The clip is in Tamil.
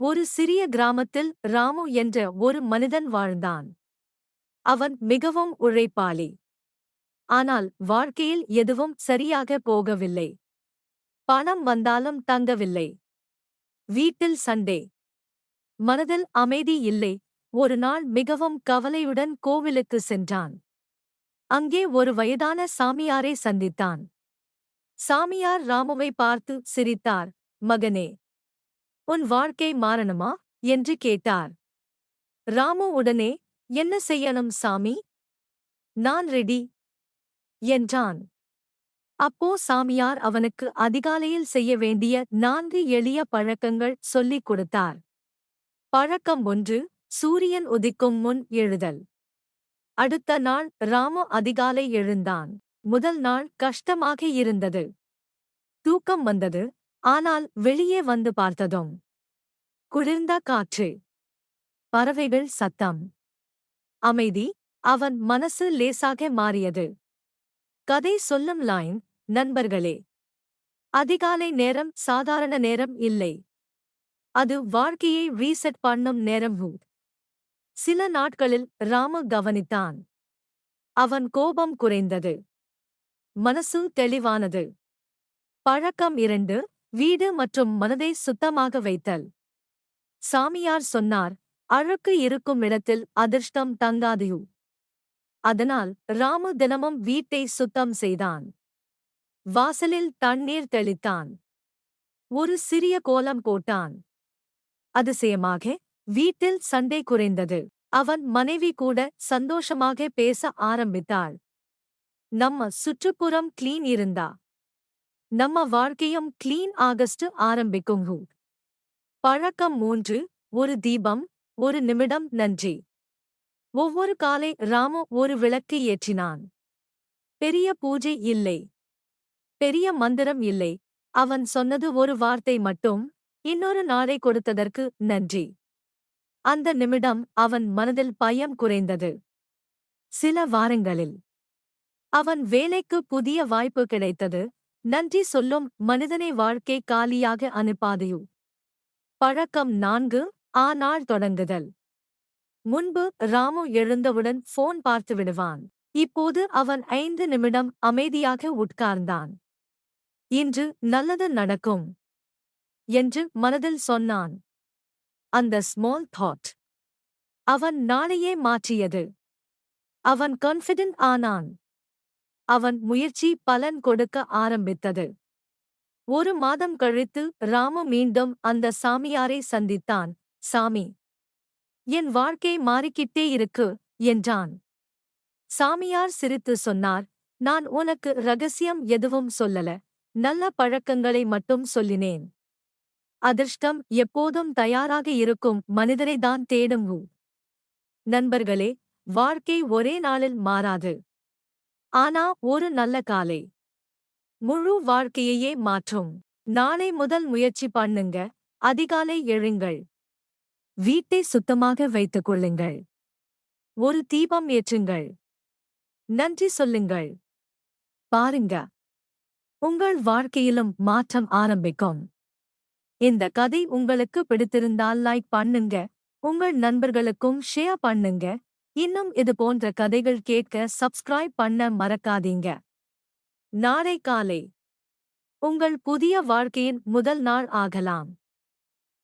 ஒரு சிறிய கிராமத்தில் ராமு என்ற ஒரு மனிதன் வாழ்ந்தான். அவன் மிகவும் உழைப்பாளி. ஆனால் வாழ்க்கையில் எதுவும் சரியாக போகவில்லை. பணம் வந்தாலும் தங்கவில்லை. வீட்டில் சண்டே. மனதில் அமைதி இல்லை. ஒரு நாள் மிகவும் கவலையுடன் கோவிலுக்கு சென்றான். அங்கே ஒரு வயதான சாமியாரை சந்தித்தான். சாமியார் ராமுவை பார்த்து சிரித்தார் மகனே உன் வாழ்க்கை மாறணுமா? என்று கேட்டார். ராமு உடனே என்ன செய்யணும் சாமி? நான் ரெடி என்றான். அப்போ சாமியார் அவனுக்கு அதிகாலையில் செய்ய வேண்டிய நான்கு எளிய பழக்கங்கள் சொல்லிக் கொடுத்தார். பழக்கம் ஒன்று சூரியன் உதிக்கும் முன் எழுதல். அடுத்த நாள் ராமு அதிகாலை எழுந்தான். முதல் நாள் கஷ்டமாக இருந்தது. தூக்கம் வந்தது. ஆனால் வெளியே வந்து பார்த்ததும் குளிர்ந்த காற்று பறவைகள் சத்தம். அமைதி அவன் மனசு லேசாக மாறியது. கதை சொல்லும் லைன் நண்பர்களே அதிகாலை நேரம் சாதாரண நேரம் இல்லை. அது வாழ்க்கையை ரீசெட் பண்ணும் நேரம் ஹூ சில நாட்களில் ராமு கவனித்தான். அவன் கோபம் குறைந்தது. மனசு தெளிவானது. பழக்கம் இரண்டு வீடு மற்றும் மனதை சுத்தமாக வைத்தல். சாமியார் சொன்னார் அழுக்கு இருக்கும் இடத்தில் அதிர்ஷ்டம் தங்காதியு. அதனால் ராமு தினமும் வீட்டை சுத்தம் செய்தான். வாசலில் தண்ணீர் தெளித்தான். ஒரு சிறிய கோலம் போட்டான். அதிசயமாக வீட்டில் சண்டை குறைந்தது. அவன் மனைவி கூட சந்தோஷமாக பேச ஆரம்பித்தாள். நம்ம சுற்றுப்புறம் கிளீன் இருந்தா? நம்ம வாழ்க்கையும் கிளீன் ஆகஸ்ட் ஆரம்பிக்கும் பழக்கம் மூன்று ஒரு தீபம் ஒரு நிமிடம் நன்றி. ஒவ்வொரு காலை ராமு ஒரு விளக்கு ஏற்றினான். பெரிய பூஜை இல்லை. பெரிய மந்திரம் இல்லை. அவன் சொன்னது ஒரு வார்த்தை மட்டும் இன்னொரு நாளை கொடுத்ததற்கு நன்றி. அந்த நிமிடம் அவன் மனதில் பயம் குறைந்தது. சில வாரங்களில். அவன் வேலைக்கு புதிய வாய்ப்பு கிடைத்தது நன்றி சொல்லும் மனிதனை வாழ்க்கை காலியாக அனுப்பாதையு. பழக்கம் நான்கு ஆ நாள் தொடங்குதல். முன்பு ராமு எழுந்தவுடன் போன் பார்த்து விடுவான். இப்போது அவன் ஐந்து நிமிடம் அமைதியாக உட்கார்ந்தான். இன்று நல்லது நடக்கும் என்று மனதில் சொன்னான். அந்த ஸ்மால் தாட் அவன் நாளையே மாற்றியது. அவன் கான்ஃபிடென்ட் ஆனான். அவன் முயற்சி பலன் கொடுக்க ஆரம்பித்தது. ஒரு மாதம் கழித்து ராமு மீண்டும் அந்த சாமியாரை சந்தித்தான். சாமி என் வாழ்க்கை மாறிக்கிட்டே இருக்கு என்றான். சாமியார் சிரித்து சொன்னார். நான் உனக்கு ரகசியம் எதுவும் சொல்லல. நல்ல பழக்கங்களை மட்டும் சொல்லினேன். அதிர்ஷ்டம் எப்போதும் தயாராக இருக்கும். மனிதரைதான் தேடும் நண்பர்களே வாழ்க்கை ஒரே நாளில் மாறாது. ஆனா ஒரு நல்ல காலை. முழு வாழ்க்கையையே மாற்றும். நாளை முதல் முயற்சி பண்ணுங்க. அதிகாலை எழுங்கள். வீட்டை சுத்தமாக வைத்துக் கொள்ளுங்கள். ஒரு தீபம் ஏற்றுங்கள். நன்றி சொல்லுங்கள். பாருங்க. உங்கள் வாழ்க்கையிலும் மாற்றம் ஆரம்பிக்கும். இந்த கதை உங்களுக்கு பிடித்திருந்தால் லைக் பண்ணுங்க. உங்கள் நண்பர்களுக்கும் ஷேர் பண்ணுங்க. இன்னும் இது போன்ற கதைகள் கேட்க சப்ஸ்கிரைப் பண்ண மறக்காதீங்க. நாளை காலை. உங்கள் புதிய வாழ்க்கையின் முதல் நாள் ஆகலாம்.